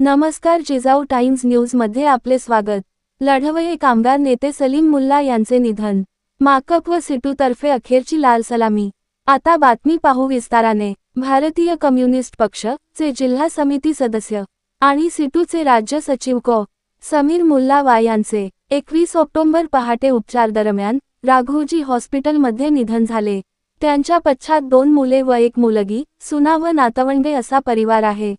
नमस्कार जिजाऊ टाइम्स न्यूजमध्ये आपले स्वागत. लढवये कामगार नेते सलीम मुल्ला यांचे निधन. माकप व सिटू तर्फे अखेरची लाल सलामी. आता बातमी पाहू विस्ताराने. भारतीय कम्युनिस्ट पक्ष चे जिल्हा समिती सदस्य आणि सिटूचे राज्य सचिव को. समीर मुल्ला वा यांचे एकवीस ऑक्टोबर पहाटे उपचार दरम्यान राघोजी हॉस्पिटलमध्ये निधन झाले. त्यांच्या पश्चात दोन मुले व एक मुलगी सुना व नातवंडे असा परिवार आहे.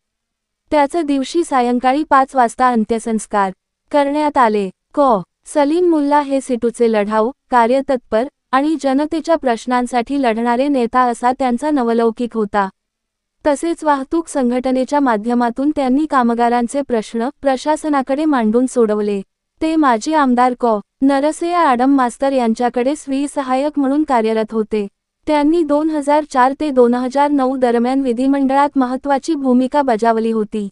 त्याच दिवशी सायंकाळी पाच वाजता अंत्यसंस्कार करण्यात आले. कॉ. सलीम मुल्ला हे सिटूचे लढाऊ कार्यतत्पर आणि जनतेच्या प्रश्नांसाठी लढणारे नेता असा त्यांचा नवलौकिक होता. तसेच वाहतूक संघटनेच्या माध्यमातून त्यांनी कामगारांचे प्रश्न प्रशासनाकडे मांडून सोडवले. ते माजी आमदार कॉ. नरसया आडम मास्तर यांच्याकडे स्वी सहाय्यक म्हणून कार्यरत होते. त्यांनी दोन हजार चार ते दोन हजार नऊ दरम्यान विधिमंडळात महत्त्वाची भूमिका बजावली होती.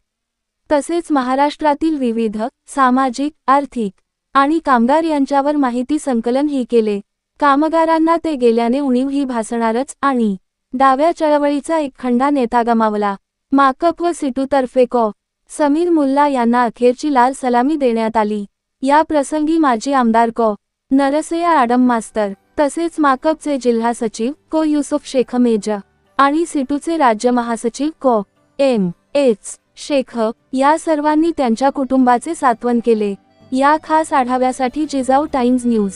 तसेच महाराष्ट्रातील विविध सामाजिक आर्थिक आणि कामगार यांच्यावर माहिती संकलन ही केले. कामगारांना ते गेल्याने उणीव ही भासणारच आणि डाव्या चळवळीचा एक खंडा नेता गमावला. माकप व सिटूतर्फे कॉ. समीर मुल्ला यांना अखेरची लाल सलामी देण्यात आली. या प्रसंगी माजी आमदार कॉ. नरसया आडम मास्तर तसेच माकपचे जिल्हा सचिव को युसुफ शेख मेजा आणि सिटूचे राज्य महासचिव को एम एच शेख या सर्वांनी त्यांच्या कुटुंबाचे सात्वन केले. या खास आढाव्यासाठी जिजाऊ टाइम्स न्यूज.